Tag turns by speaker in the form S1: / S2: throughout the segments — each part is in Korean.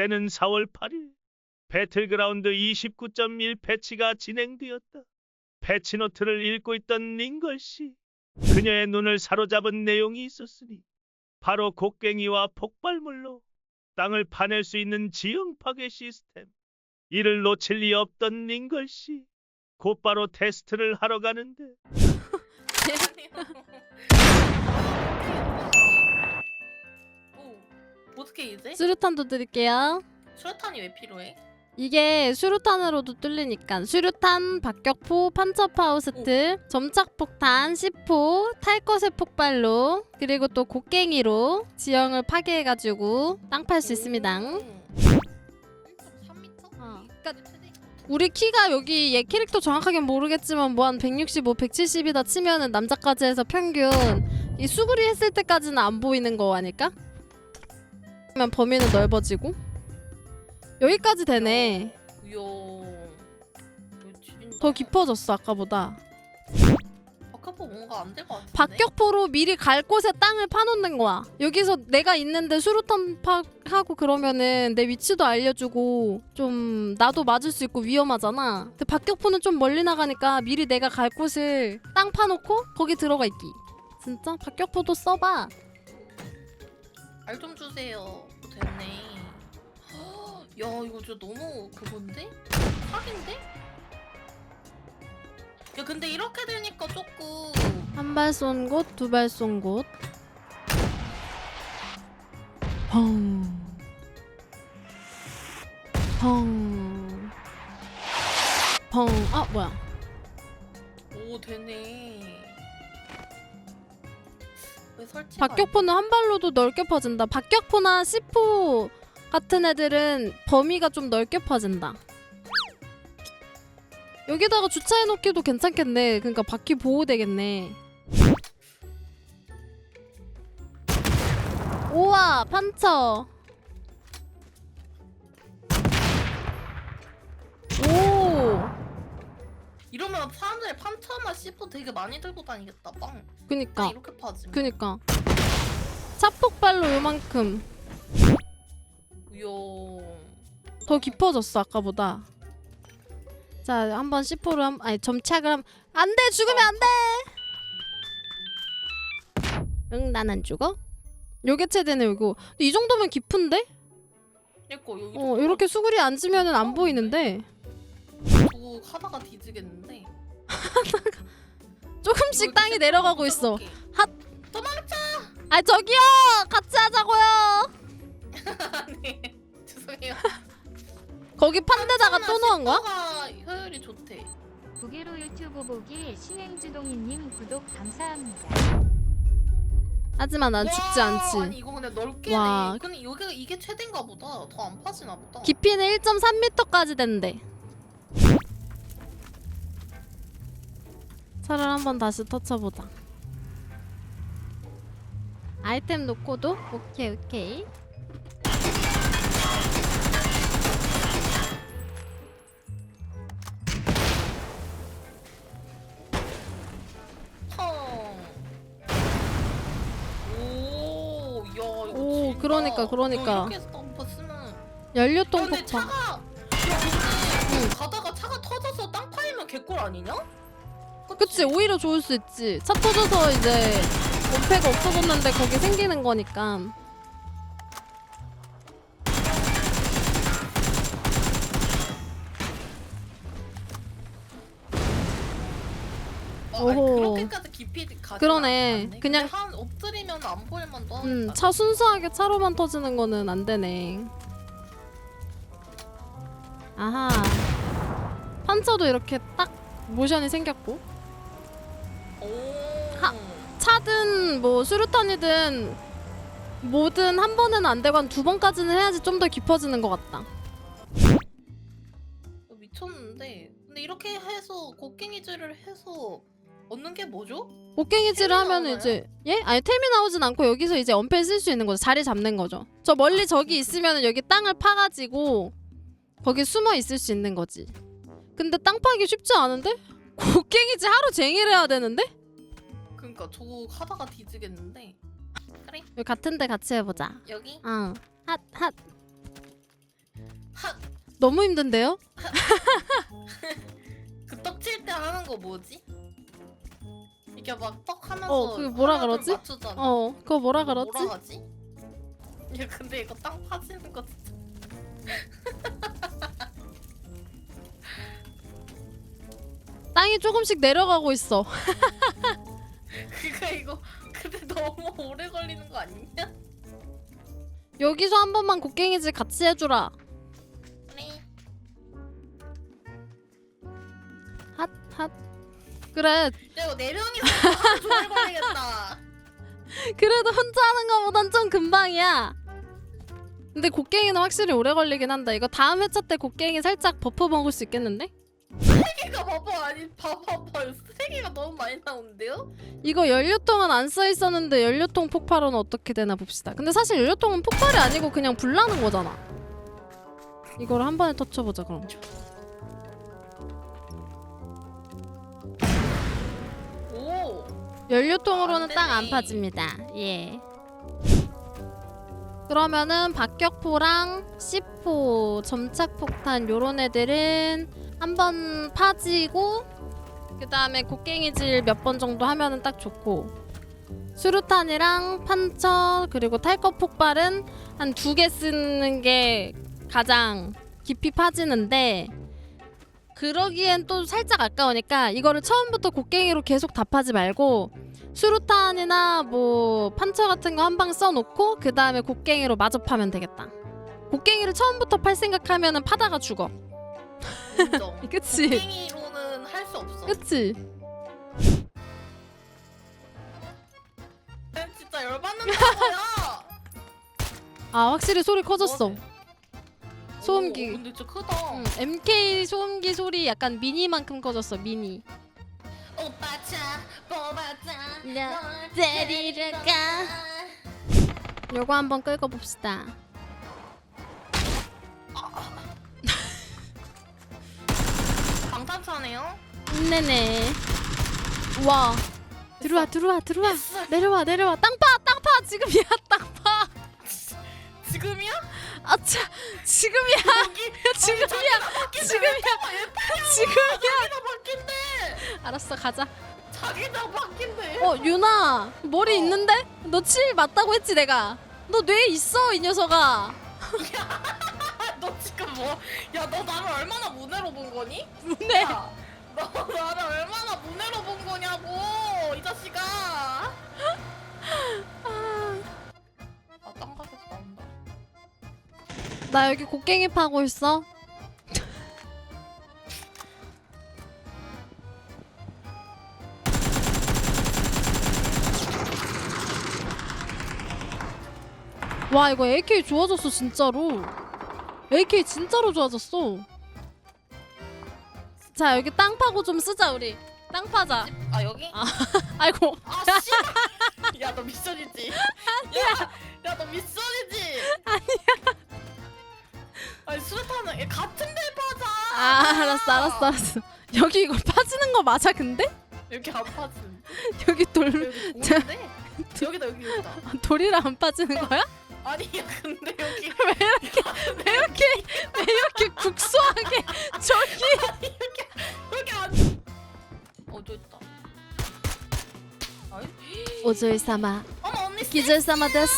S1: 때는 4월 8일 배틀그라운드 29.1 패치가 진행되었다. 패치노트를 읽고 있던 링걸 씨. 그녀의 눈을 사로잡은 내용이 있었으니 바로 곡괭이와 폭발물로 땅을 파낼 수 있는 지형 파괴 시스템. 이를 놓칠 리 없던 링걸 씨. 곧바로 테스트를 하러 가는데
S2: 오, 어떻게 이제?
S3: 수류탄도 드릴게요.
S2: 수류탄이 왜 필요해?
S3: 이게 수류탄으로도 뚫리니까 수류탄, 박격포, 판처파우스트, 점착폭탄, C4, 탈것의 폭발로 그리고 또 곡괭이로 지형을 파괴해가지고 땅 팔 수 있습니다.
S2: 1.3m?
S3: 어, 그러니까 우리 키가 여기 얘 캐릭터 정확하게 모르겠지만 뭐 한 165, 170이다 치면은 남자까지 해서 평균 이 수그리 했을 때까지는 안 보이는 거 아닐까? 그러면 범위는 넓어지고 여기까지 되네.
S2: 이야. 이거 진짜-
S3: 더 깊어졌어 아까보다.
S2: 박하포 뭔가 안 될 것 같은데?
S3: 박격포로 미리 갈 곳에 땅을 파놓는 거야. 여기서 내가 있는데 수류탄 파 하고 그러면은 내 위치도 알려주고 좀 나도 맞을 수 있고 위험하잖아. 근데 박격포는 좀 멀리 나가니까 미리 내가 갈 곳을 땅 파놓고 거기 들어가 있기. 진짜 박격포도 써봐.
S2: 알좀 주세요. 됐네. 헉, 야 이거 진짜 너무 그건데? 사기인데? 야 근데 이렇게 되니까 조금
S3: 한 발 쏜 곳, 두 발 쏜 곳. 펑. 펑. 펑. 아 뭐야?
S2: 오 되네. 왜 설치?
S3: 박격포는 한 발로도 넓게 퍼진다. 박격포나 C4 같은 애들은 범위가 좀 넓게 퍼진다. 여기다가 주차해 놓기도 괜찮겠네. 그러니까 바퀴 보호되겠네. 우와, 판처. 오,
S2: 이러면 사람들이 판처나 C4 되게 많이 들고 다니겠다. 빵.
S3: 그니까,
S2: 빵 이렇게 파지.
S3: 그니까. 차폭발로 요만큼
S2: 이야.
S3: 더 깊어졌어 아까보다. 자 한번 C4를 한 아니 점착을 함 안돼 죽으면 안돼. 응 난 안 죽어. 이거. 근데 이 정도면 깊은데?
S2: 여기
S3: 어 이렇게 수그리 앉으면은 안 보이는데
S2: 고 하다가 뒤지겠는데.
S3: 조금씩 땅이
S2: C4
S3: 내려가고 있어.
S2: 도망쳐.
S3: 아 저기요 같이 하자고요.
S2: 아니 죄송해요.
S3: 거기 판대다가 또 넣은 거야?
S2: 가 효율이 좋대.
S4: 구개로 유튜브 보기 신행주동이님 구독 감사합니다.
S3: 하지만 난 죽지
S2: 와,
S3: 않지.
S2: 아니 이거 근데 넓게
S3: 와.
S2: 네. 근데 여기가 이게 최대인가 보다. 더 안 파지나 보다.
S3: 깊이는 1.3m까지 된대. 차를 한번 다시 터쳐보자. 아이템 놓고도 오케이 오케이.
S2: 펑. 오, 야 이거
S3: 오,
S2: 진짜.
S3: 그러니까, 그러니까.
S2: 야, 이렇게 해서 덤퍼 쓰면.
S3: 연료통
S2: 근데
S3: 폭파.
S2: 차가. 야, 근데 가다가 차가 터져서 땅 파이면 개꿀 아니냐?
S3: 그치 오히려 좋을 수 있지. 차 터져서 이제 원패가 없어졌는데 거기 생기는 거니까.
S2: 어, 아니,
S3: 오호.
S2: 그렇게까지 깊이 가지
S3: 그러네. 그냥-
S2: 한 엎드리면 안 보일 만도 하니까.
S3: 음, 차 순수하게 차로만 터지는 거는 안 되네. 아하. 판처도 이렇게 딱 모션이 생겼고.
S2: 오.
S3: 하- 차든 뭐 수류탄이든 뭐든 한 번은 안 되고 한 두 번까지는 해야지 좀 더 깊어지는 것 같다.
S2: 어, 미쳤는데. 근데 이렇게 해서 곡괭이질을 해서 얻는 게 뭐죠?
S3: 곡괭이질을
S2: 템이
S3: 하면
S2: 나오나요?
S3: 이제 예? 아니 템이 나오진 않고 여기서 이제 엄폐 쓸수 있는 거죠. 자리 잡는 거죠. 저 멀리 저기 있으면 여기 땅을 파가지고 거기 숨어 있을 수 있는 거지. 근데 땅 파기 쉽지 않은데? 곡괭이질 하루 종일 해야 되는데?
S2: 그러니까 저거 하다가 뒤지겠는데. 그래
S3: 여기 같은데 같이 해보자.
S2: 여기
S3: 어. 핫 핫. 너무 힘든데요?
S2: 그 떡 칠 때 하는 거 뭐지? 이게 막 떡 하면서
S3: 어, 그게 뭐라
S2: 하나둘
S3: 그러지?
S2: 맞추잖아.
S3: 어 그거 뭐라 그러지?
S2: 뭐라 하지? 야 근데 이거 땅 파지는 거 진짜
S3: 땅이 조금씩 내려가고 있어.
S2: 그거 이거 근데 너무 오래 걸리는 거 아니냐?
S3: 여기서 한 번만 곡괭이질 같이 해주라.
S2: 그래
S3: 핫 핫. 그래.
S2: 야 이거 네 명이서 오래 걸리겠다.
S3: 그래도 혼자 하는 거보단 좀 금방이야. 근데 곡괭이는 확실히 오래 걸리긴 한다. 이거 다음 회차 때 곡괭이 살짝 버프 먹을 수 있겠는데?
S2: 쓰레기가 봐봐 아니 봐봐봐 쓰레기가 너무 많이 나오는데요?
S3: 이거 연료통은 안 써 있었는데 연료통 폭발은 어떻게 되나 봅시다. 근데 사실 연료통은 폭발이 아니고 그냥 불 나는 거잖아. 이걸 한 번에 터쳐보자 그럼.
S2: 오
S3: 연료통으로는
S2: 안
S3: 땅 안
S2: 되네.
S3: 파집니다. 예. 그러면은 박격포랑 C4, 점착폭탄 요런 애들은 한 번 파지고 그 다음에 곡괭이질 몇 번 정도 하면은 딱 좋고 수류탄이랑 판처 그리고 탈것 폭발은 한 두 개 쓰는 게 가장 깊이 파지는데 그러기엔 또 살짝 아까우니까 이거를 처음부터 곡괭이로 계속 다 파지 말고 수류탄이나 뭐 판처 같은 거 한 방 써놓고 그 다음에 곡괭이로 마저 파면 되겠다. 곡괭이를 처음부터 팔 생각하면은 파다가 죽어.
S2: 인정
S3: 그치?
S2: 곡괭이로는 할 수 없어
S3: 그치?
S2: 난 진짜 열받는다고요
S3: 아 확실히 소리 커졌어.
S2: 뭐지?
S3: 소음기.
S2: 오, 근데 진짜 크다
S3: 응, MK 소음기 소리 약간 미니만큼 커졌어 미니.
S2: 오빠 차 뽑았자 나널
S3: 데리러 가. 요거 한번 끌고 봅시다.
S2: 방탄차네요
S3: 네네. 와. 들어와 들어와 들어와. 내려와 내려와. 땅파 땅파 지금이야 땅파.
S2: 지금이야?
S3: 아차 지금이야
S2: 여기
S3: 지금이야 지금이야 지금이야.
S2: 바뀐대
S3: 알았어 가자.
S2: 자기다 바뀐대
S3: 어 유나 머리 있는데? 너 칠 맞다고 했지 내가. 너 뇌 있어 이 녀석아.
S2: 너 지금 뭐? 야 너 나를 얼마나 문해로 본 거니?
S3: 문에
S2: 야, 너 나를 얼마나 문해로 본 거냐고 이 자식아. 아 땅바닥에서 나온다.
S3: 나 여기 곡괭이 파고 있어. 와 이거 AK 좋아졌어 진짜로. AK 진짜로 좋아졌어. 자 여기 땅 파고 좀 쓰자 우리. 땅 파자.
S2: 아 여기?
S3: 아이고
S2: 아 씨. 야 너 미션이지. 아니야. 야너 미션이지. 아니야. 아니 수류탄은 얘 같은 데 파자.
S3: 아 알았어 알았어 알았어. 여기 이거 파지는 거 맞아 근데?
S2: 여기 안 파지.
S3: 여기 돌
S2: 여기 좋은데? 여기다 여기 여기다.
S3: 돌이랑 안 빠지는 거야?
S2: 아니야 근데 여기
S3: 왜 이렇게 왜 이렇게 왜 이렇게 국소하게 저기
S2: 여기 안. 어저 있다. 아이.
S3: 오조이 사마
S2: 어머 언니
S3: 기절 사마 데스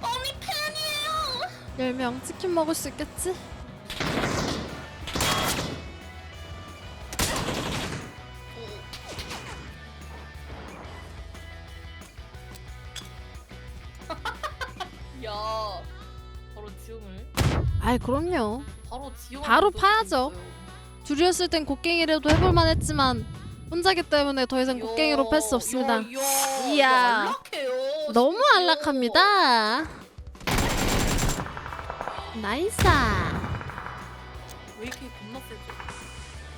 S2: 언니 팬이에요.
S3: 10명 치킨 먹을 수 있겠지?
S2: 야 바로 지용을
S3: 아이 그럼요
S2: 바로 지용
S3: 바로 파야죠. 둘이었을 땐 곡괭이라도 해볼 만 했지만 혼자기 때문에 더 이상 곡괭이로 팰 수 없습니다 이야.
S2: 이야 안락해요
S3: 너무. 안락합니다 나이사
S2: 왜 이렇게 겁나 세죠?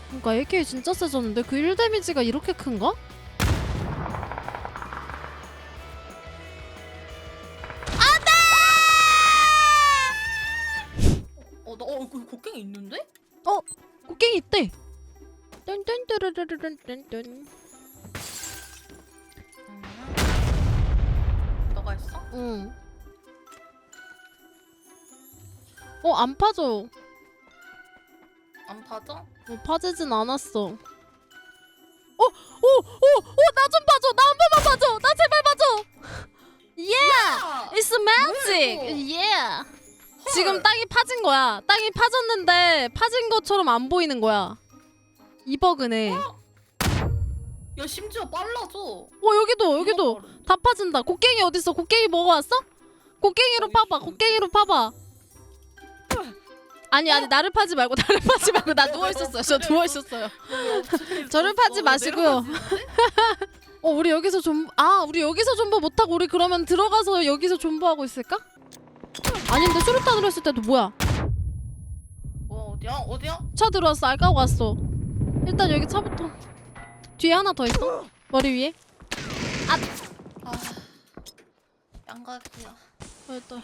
S3: 그러니까 AK 진짜 세졌는데 그 1 데미지가 이렇게 큰가? 뚠뚠뚜루루루뚠뚠
S2: 너가 했어?
S3: 응. 어, 안 파져.
S2: 안 파져?
S3: 뭐 파지진 않았어. 어, 오, 오, 오, 나좀 봐줘. 나 한 번만 봐줘. 나 제발 봐줘. Yeah,
S2: 야!
S3: it's magic.
S2: 뭐야, 이거?
S3: Yeah. 지금 땅이 파진 거야. 땅이 파졌는데 파진 것처럼 안 보이는 거야. 이 버그네. 어,
S2: 야 심지어 빨라져.
S3: 여기도 여기도 다 파진다. 곡괭이 어디 있어? 곡괭이 먹어왔어? 곡괭이로
S2: 여기
S3: 파봐. 곡괭이로 파봐. 아니 아니 나를 파지 말고 나를 파지 말고 나 누워 있었어요. 저 누워 있었어요. 저를 파지 마시고요. 어 우리 여기서 좀아 우리 여기서 존버 못 하고 우리 그러면 들어가서 여기서 존버하고 있을까? 아닌데 수류탄으로 했을 때도 뭐야?
S2: 뭐야 어디야 어디야?
S3: 차 들어왔어 알 까고 왔어. 일단 여기 차부터 뒤에 하나 더 있어 머리 위에.
S2: 아 양각이야.
S3: 어, 일단